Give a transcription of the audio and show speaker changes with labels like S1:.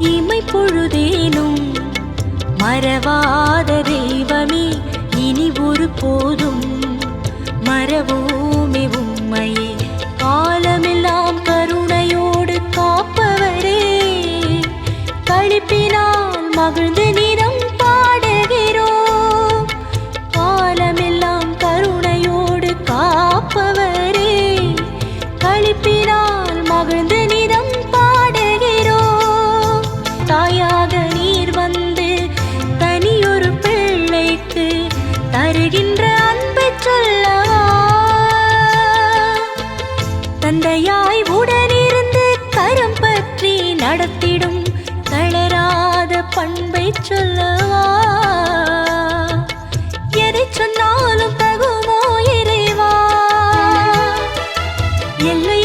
S1: இமை பொழுதேனும் மறவாத தெய்வமே இனி ஒரு போதும் மறவோமே உம்மையே. காலமெல்லாம் கருணையோடு காப்பவரே கழிப்பினால் மகிழ்ந்து தந்தையாய் உடனிருந்து கரம் பற்றி நடத்திடும் தளராத பண்பை சொல்லவா? எதை சொன்னாலும் தகுமோ இறைவா? எல்லை